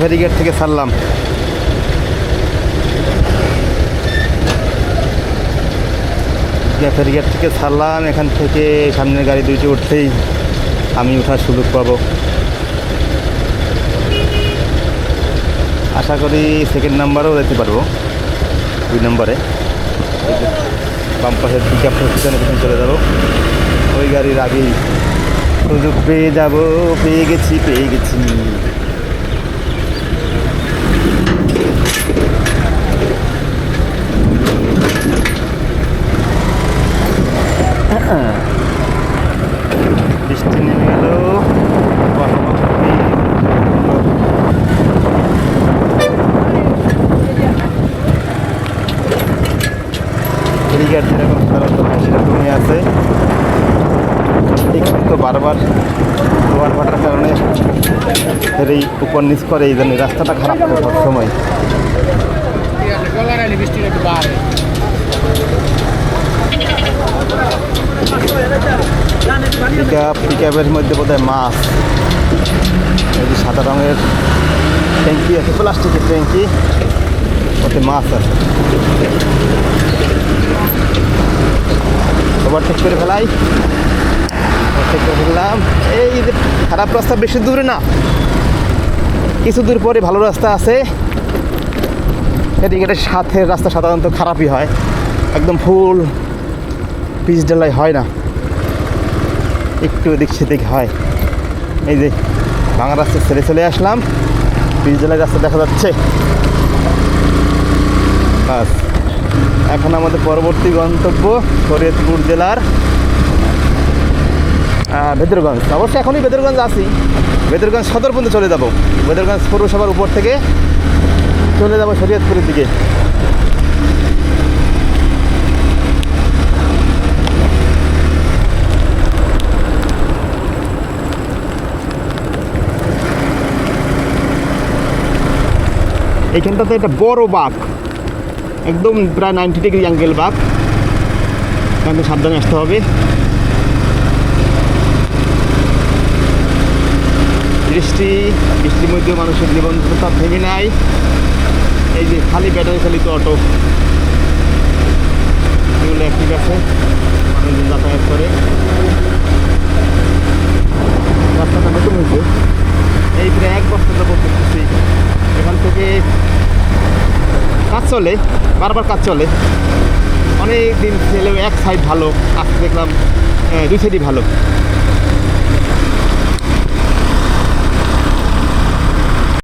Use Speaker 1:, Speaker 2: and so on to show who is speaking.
Speaker 1: ফেরিগেট থেকে ছাড়লাম। ফেরিগেট থেকে ছাড়লাম, এখান থেকে সামনের গাড়ি দুইটি উঠতেই আমি ওঠার সুযোগ পাবো। আশা করি সেকেন্ড নাম্বারেও যেতে পারব। দুই নম্বরে। বাম পাশের পিছনে পিছনে চলে যাব। ওই গাড়ির আগেই সুযোগ পেয়ে যাব, পেয়ে গেছি পেয়ে গেছি। ব্রিগেড যেরকম সেরকমই আছে একটু বারবার জোয়ার ভাটার কারণে এই উপর নিচ করে, এই জন্য রাস্তাটা খারাপ থাকে সবসময় পিক আপ পিক আপের মধ্যে বোধহয় মাছ। এই সাদা রঙের ট্যাঙ্কি আছে, প্লাস্টিকের ট্যাঙ্কি। ওতে মাছ আছে। ওভারটেক করে ফেলাই। ওভারটেক করে ফেললাম। এই খারাপ রাস্তা বেশি দূরে না। কিছু দূর পরে ভালো রাস্তা আছে। এদিকে সাথে রাস্তা সাধারণত খারাপই হয়। একদম ফুল পিচ ডালাই হয় না। একটু এদিক সেদিক হয়। এই যে ভাঙা রাস্তা ছেড়ে চলে আসলাম। পিচ ডালাই রাস্তা দেখা যাচ্ছে। বাস। এখন আমাদের পরবর্তী গন্তব্য শরীয়তপুর জেলার বেদরগঞ্জ। অবশ্যই এখনই বেদরগঞ্জ আছি বেদরগঞ্জ সদর পর্যন্ত চলে যাব। বেদরগঞ্জ পৌরসভার উপর থেকে চলে যাব শরীয়তপুরের দিকে। এইখানটাতে একটা বড় বাঘ। একদম প্রায় নাইনটি ডিগ্রি অ্যাঙ্গেল বাঘ এখানে সাবধানে আসতে হবে। বৃষ্টি, বৃষ্টির মধ্যে মানুষের জীবন ভেঙে নাই। এই যে খালি ব্যাটারি চালিত অটো। এগুলো ঠিক আছে মানুষজন যাতায়াত করে রাস্তাটা নতুন হয়েছে এই প্রায় এক বছর যাবত দেখতেছি এখান থেকে কাজ চলে, বারবার কাজ চলে। অনেক দিন ছেলে এক সাইড ভালো, আজকে দেখলাম দুই সাইডই ভালো।